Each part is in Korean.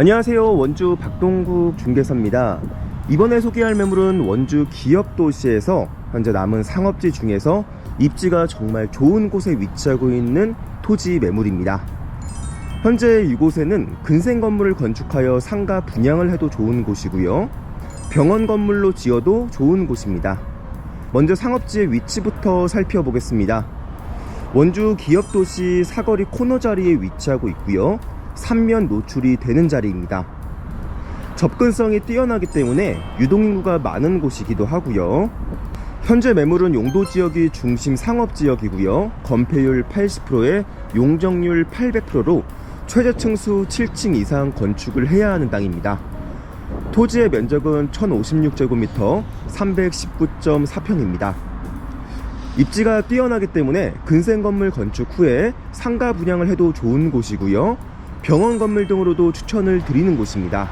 안녕하세요. 원주 박동국 중개사입니다. 이번에 소개할 매물은 원주 기업도시에서 현재 남은 상업지 중에서 입지가 정말 좋은 곳에 위치하고 있는 토지 매물입니다. 현재 이곳에는 근생 건물을 건축하여 상가 분양을 해도 좋은 곳이고요. 병원 건물로 지어도 좋은 곳입니다. 먼저 상업지의 위치부터 살펴보겠습니다. 원주 기업도시 사거리 코너 자리에 위치하고 있고요. 삼면 노출이 되는 자리입니다. 접근성이 뛰어나기 때문에 유동인구가 많은 곳이기도 하고요. 현재 매물은 용도 지역이 중심 상업 지역이고요. 건폐율 80%에 용적률 800%로 최저층 수 7층 이상 건축을 해야 하는 땅입니다. 토지의 면적은 1056제곱미터 319.4평입니다. 입지가 뛰어나기 때문에 근생 건물 건축 후에 상가 분양을 해도 좋은 곳이고요. 병원 건물 등으로도 추천을 드리는 곳입니다.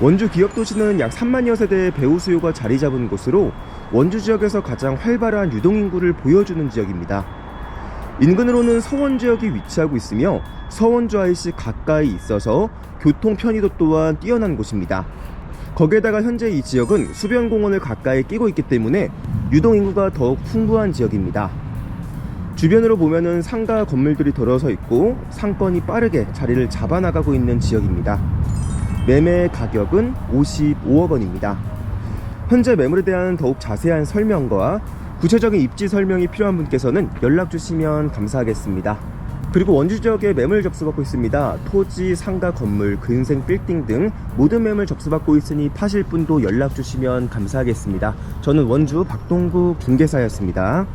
원주 기업도시는 약 3만여 세대의 배우 수요가 자리 잡은 곳으로 원주 지역에서 가장 활발한 유동인구를 보여주는 지역입니다. 인근으로는 서원 지역이 위치하고 있으며 서원주 IC 가까이 있어서 교통 편의도 또한 뛰어난 곳입니다. 거기에다가 현재 이 지역은 수변공원을 가까이 끼고 있기 때문에 유동인구가 더욱 풍부한 지역입니다. 주변으로 보면은 상가 건물들이 들어서 있고 상권이 빠르게 자리를 잡아나가고 있는 지역입니다. 매매 가격은 55억 원입니다. 현재 매물에 대한 더욱 자세한 설명과 구체적인 입지 설명이 필요한 분께서는 연락 주시면 감사하겠습니다. 그리고 원주 지역에 매물 접수받고 있습니다. 토지, 상가, 건물, 근생, 빌딩 등 모든 매물 접수받고 있으니 파실 분도 연락 주시면 감사하겠습니다. 저는 원주 박동구 중개사였습니다.